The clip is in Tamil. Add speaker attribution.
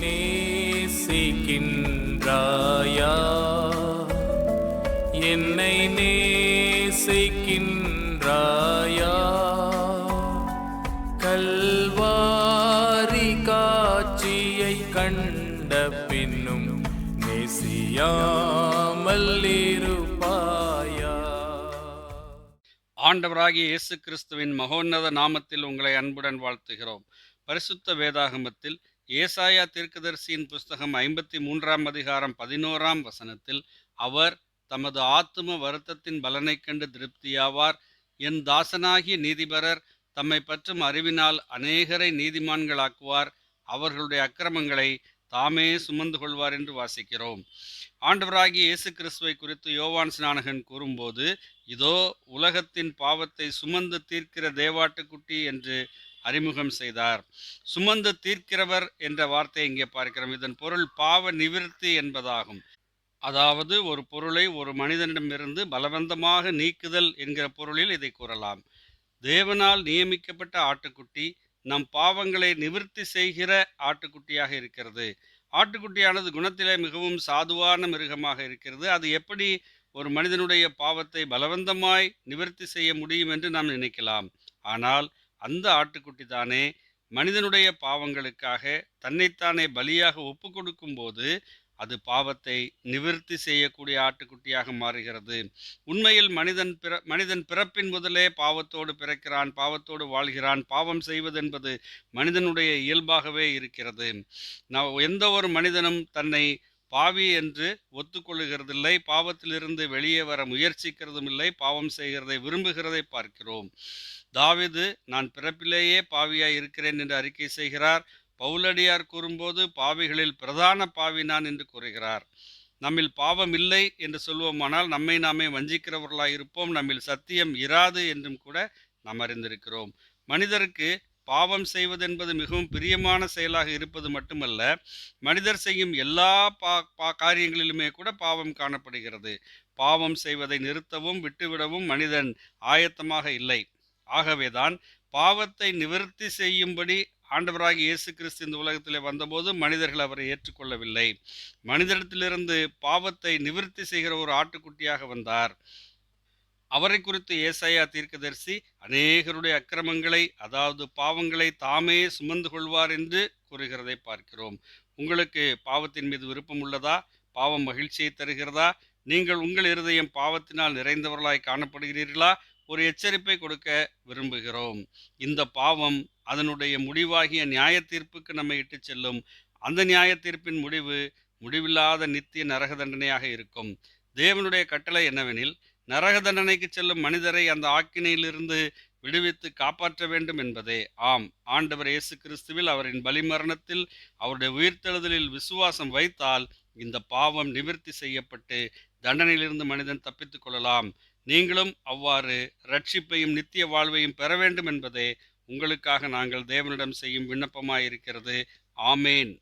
Speaker 1: நேசிக்கின்றாயா? என்னை நேசிக்கின்றாயா? கல்வாரி காட்சியை கண்ட பின்னும் நேசியாமல் இருப்பாயா?
Speaker 2: ஆண்டவராகிய இயேசு கிறிஸ்துவின் மகோன்னத நாமத்தில் உங்களை அன்புடன் வாழ்த்துகிறோம். பரிசுத்த வேதாகமத்தில் ஏசாயா தீர்க்கதரிசியின் புஸ்தகம் ஐம்பத்தி மூன்றாம் அதிகாரம் பதினோராம் வசனத்தில் அவர் தமது ஆத்தும வருத்தத்தின் பலனைக் கண்டு திருப்தியாவார். என் தாசனாகிய நீதிபரர் தம்மை பற்றும் அறிவினால் அநேகரை நீதிமான்களாக்குவார். அவர்களுடைய அக்கிரமங்களை தாமே சுமந்து கொள்வார் என்று வாசிக்கிறோம். ஆண்டவராகிய இயேசு கிறிஸ்துவை குறித்து யோவான் ஸ்நானகன் கூறும்போது இதோ உலகத்தின் பாவத்தை சுமந்து தீர்க்கிற தேவாட்டுக்குட்டி என்று அறிமுகம் செய்தார். சுமந்து தீர்க்கிறவர் என்ற வார்த்தை இங்கே பார்க்கிறோம். இதன் பொருள் பாவ நிவிருத்தி என்பதாகும். அதாவது ஒரு பொருளை ஒரு மனிதனிடமிருந்து பலவந்தமாக நீக்குதல் என்கிற பொருளில் இதை கூறலாம். தேவனால் நியமிக்கப்பட்ட ஆட்டுக்குட்டி நம் பாவங்களை நிவிற்த்தி செய்கிற ஆட்டுக்குட்டியாக இருக்கிறது. ஆட்டுக்குட்டியானது குணத்திலே மிகவும் சாதுவான மிருகமாக இருக்கிறது. அது எப்படி ஒரு மனிதனுடைய பாவத்தை பலவந்தமாய் நிவர்த்தி செய்ய முடியும் என்று நாம் நினைக்கலாம். ஆனால் அந்த ஆட்டுக்குட்டி தானே மனிதனுடைய பாவங்களுக்காக தன்னைத்தானே பலியாக ஒப்பு கொடுக்கும் போது அது பாவத்தை நிவிற்த்தி செய்யக்கூடிய ஆட்டுக்குட்டியாக மாறுகிறது. உண்மையில் மனிதன் பிற மனிதன் பிறப்பின் முதலே பாவத்தோடு பிறக்கிறான் பாவத்தோடு வாழ்கிறான் பாவம் செய்வதென்பது மனிதனுடைய இயல்பாகவே இருக்கிறது. நான் எந்த ஒரு மனிதனும் தன்னை பாவி என்று ஒத்துக்கொள்ளுகிறதில்லை பாவத்திலிருந்து வெளியே வர முயற்சிக்கிறதும் இல்லை பாவம் செய்கிறதை விரும்புகிறதை பார்க்கிறோம். தாவிது நான் பிறப்பிலேயே பாவியாய் இருக்கிறேன் என்று அறிக்கை செய்கிறார். பவுலடியார் கூறும்போது பாவிகளில் பிரதான பாவி நான் என்று கூறுகிறார். நம்மில் பாவம் இல்லை என்று சொல்வோமானால் நம்மை நாமே வஞ்சிக்கிறவர்களாக இருப்போம் நம்மில் சத்தியம் இராது என்றும் கூட நாம் அறிந்திருக்கிறோம். மனிதருக்கு பாவம் செய்வது என்பது மிகவும் பிரியமான செயலாக இருப்பது மட்டுமல்ல மனிதர் செய்யும் எல்லா பா பா காரியங்களிலுமே கூட பாவம் காணப்படுகிறது. பாவம் செய்வதை நிறுத்தவும் விட்டுவிடவும் மனிதன் ஆயத்தமாக இல்லை. ஆகவேதான் பாவத்தை நிவர்த்தி செய்யும்படி ஆண்டவராகி இயேசு கிறிஸ்து இந்த உலகத்தில் வந்தபோது மனிதர்கள் அவரை ஏற்றுக்கொள்ளவில்லை. மனிதரிடத்திலிருந்து பாவத்தை நிவர்த்தி செய்கிற ஒரு ஆட்டுக்குட்டியாக வந்தார். அவரை குறித்து ஏசாயா தீர்க்கதரிசி அநேகருடைய அக்கிரமங்களை அதாவது பாவங்களை தாமே சுமந்து கொள்வார் என்று கூறுகிறதை பார்க்கிறோம். உங்களுக்கு பாவத்தின் மீது விருப்பம் உள்ளதா? பாவம் மகிழ்ச்சியை தருகிறதா? நீங்கள் உங்கள் இருதயம் பாவத்தினால் நிறைந்தவர்களாய் காணப்படுகிறீர்களா? ஒரு எச்சரிப்பை கொடுக்க விரும்புகிறோம். இந்த பாவம் அதனுடைய முடிவாகிய நியாய தீர்ப்புக்கு நம்மை இட்டு செல்லும். அந்த நியாய தீர்ப்பின் முடிவு முடிவில்லாத நித்திய நரக தண்டனையாக இருக்கும். தேவனுடைய கட்டளை என்னவெனில் நரக தண்டனைக்கு செல்லும் மனிதரை அந்த ஆக்கினையிலிருந்து விடுவித்து காப்பாற்ற வேண்டும் என்பதே ஆம். ஆண்டவர் இயேசு கிறிஸ்துவில் அவரின் பலிமரணத்தில் அவருடைய உயிர்த்தெழுதலில் விசுவாசம் வைத்தால் இந்த பாவம் நிவர்த்தி செய்யப்பட்டு தண்டனையிலிருந்து மனிதன் தப்பித்துக் கொள்ளலாம். நீங்களும் அவ்வாறு ரட்சிப்பையும் நித்திய வாழ்வையும் பெற வேண்டும் என்பதே உங்களுக்காக நாங்கள் தேவனிடம் செய்யும் விண்ணப்பமாயிருக்கிறது. ஆமேன்.